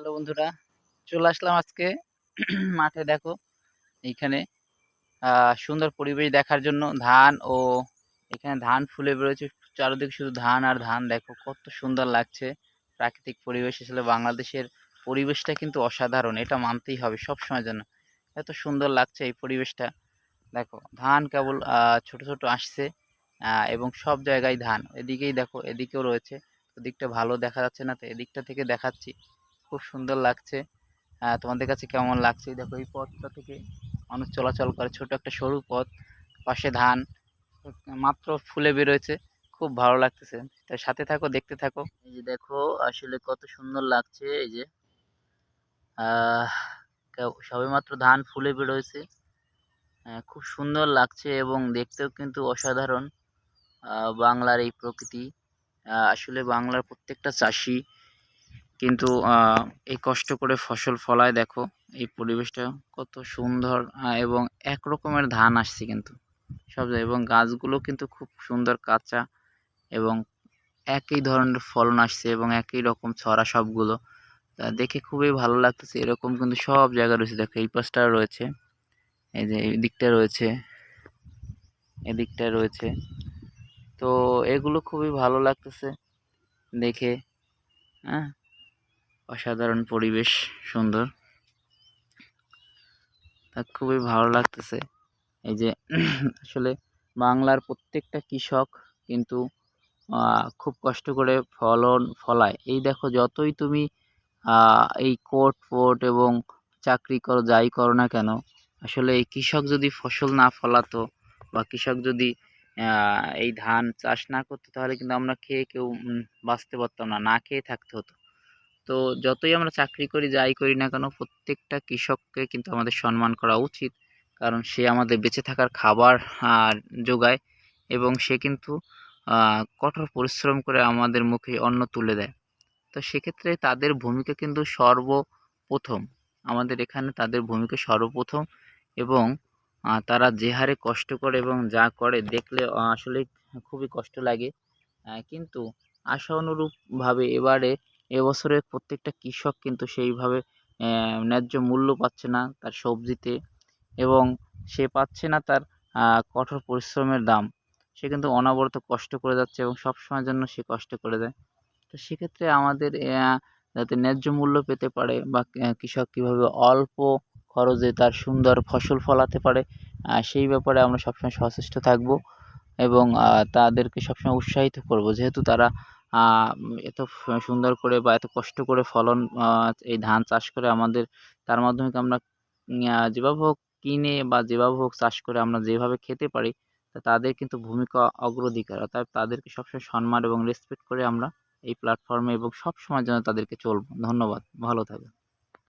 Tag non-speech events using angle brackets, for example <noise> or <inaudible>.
Hello বন্ধুরা, চলে আসলাম আজকে <clears throat> মাঠে দেখো, এইখানে সুন্দর পরিবেশ দেখার জন্য ধান ও এখানে ধান ফুলে বেরোচ্ছে, চারিদিকে শুধু ধান আর ধান, দেখো কত সুন্দর লাগছে। প্রাকৃতিক পরিবেশ, আসলে বাংলাদেশের পরিবেশটা কিন্তু অসাধারণ, এটা মানতেই হবে সব সময়ের জন্য। এত সুন্দর লাগছে এই পরিবেশটা। দেখো, ধান কেবল ছোট ছোট আসছে এবং সব জায়গায় ধান। এদিকেই দেখো, এদিকেও রয়েছে, ওদিকটা ভালো দেখা যাচ্ছে না, তো এদিকটা থেকে দেখাচ্ছি। খুব সুন্দর লাগছে। তোমাদের কাছে কেমন লাগছে? দেখো, এই পথটা থেকে মানুষ চলাচল করে। ছোট একটা সরু পথ, পাশে ধান, মাত্র ফুলে বেরোয়েছে। খুব ভালো লাগতেছে। তাই সাথে থাকো, দেখতে থাকো। এই যে দেখো, আসলে কত সুন্দর লাগছে। এই যে আহ কেব- সবেমাত্র ধান ফুলে বেরোয়েছে। খুব সুন্দর লাগছে এবং দেখতেও কিন্তু অসাধারণ। বাংলার এই প্রকৃতি। আসলে বাংলার প্রত্যেকটা চাষি কিন্তু এই কষ্ট করে ফসল ফলায় দেখো, এই পরিবেশটা কত সুন্দর এবং এক রকমের ধান আসছে কিন্তু। সব এবং গাছগুলো কিন্তু খুব সুন্দর কাঁচা, এবং একই ধরনের ফলন আসছে, এবং একই রকম ছড়া সবগুলো। তা দেখে খুবই ভালো লাগতেছে, এরকম কিন্তু সব জায়গায় রয়েছে। দেখো, এই পাশটা রয়েছে, এই যে এই দিকটা রয়েছে এদিকটা রয়েছে। তো এগুলো খুবই ভালো লাগতেছে, দেখে হ্যাঁ? অসাধারণ পরিবেশ, সুন্দর। তা খুবই ভালো লাগতেছে। এই যে, <clears throat> আসলে বাংলার প্রত্যেকটা কৃষক কিন্তু খুব কষ্ট করে ফলন ফলায়। এই দেখো, যতই তুমি এই কোর্ট ফোর্ট এবং চাকরি করো, যাই করো না কেন, আসলে এই কৃষক যদি ফসল না ফলাতো বা কৃষক যদি এই ধান চাষ না করতো, তাহলে কিন্তু আমরা খেয়ে কেউ বাঁচতে পারতাম না না খেয়ে থাকতে হতো। তো যতই আমরা চাকরি করি যাই করি না কেন প্রত্যেকটা কৃষককে কিন্তু আমাদের সম্মান করা উচিত। কারণ সে আমাদের বেঁচে থাকার খাবার আহ, যোগায় এবং সে কিন্তু কঠোর পরিশ্রম করে আমাদের মুখে অন্ন তুলে দেয়। তো সেক্ষেত্রে তাদের ভূমিকা কিন্তু সর্বপ্রথম। আমাদের এখানে তাদের ভূমিকা সর্বপ্রথম এবং তারা যে হারে কষ্ট করে এবং যা করে দেখলে আসলে খুবই কষ্ট লাগে। কিন্তু আশা অনুরূপভাবে এবারে এবছরের প্রত্যেকটা কৃষক কিন্তু সেইভাবে ন্যায্য মূল্য পাচ্ছে না তার সবজিতে এবং সে পাচ্ছে না তার কঠোর পরিশ্রমের দাম। সে কিন্তু অনবরত কষ্ট করে যাচ্ছে এবং সব সময়ের জন্য সে কষ্ট করে যায় তো সেক্ষেত্রে আমাদের যাতে ন্যায্য মূল্য পেতে পারে বা কৃষক কীভাবে অল্প খরচে তার সুন্দর ফসল ফলাতে পারে সেই ব্যাপারে আমরা সবসময় সচেষ্ট থাকব এবং তাদেরকে সবসময় উৎসাহিত করব। যেহেতু তারা এত সুন্দর করে বা এত কষ্ট করে ফলন এই ধান চাষ করে আমাদের, তার মাধ্যমে আমরা যেভাবে হোক কিনে বা যেভাবে হোক চাষ করে আমরা যেভাবে খেতে পারি, তা তাদের কিন্তু ভূমিকা অগ্রাধিকার। অর্থাৎ তাদেরকে সবসময় সম্মান এবং রেসপেক্ট করে আমরা এই প্ল্যাটফর্মে এবং সবসময় যেন তাদেরকে চলবো। ধন্যবাদ। ভালো থাকবেন।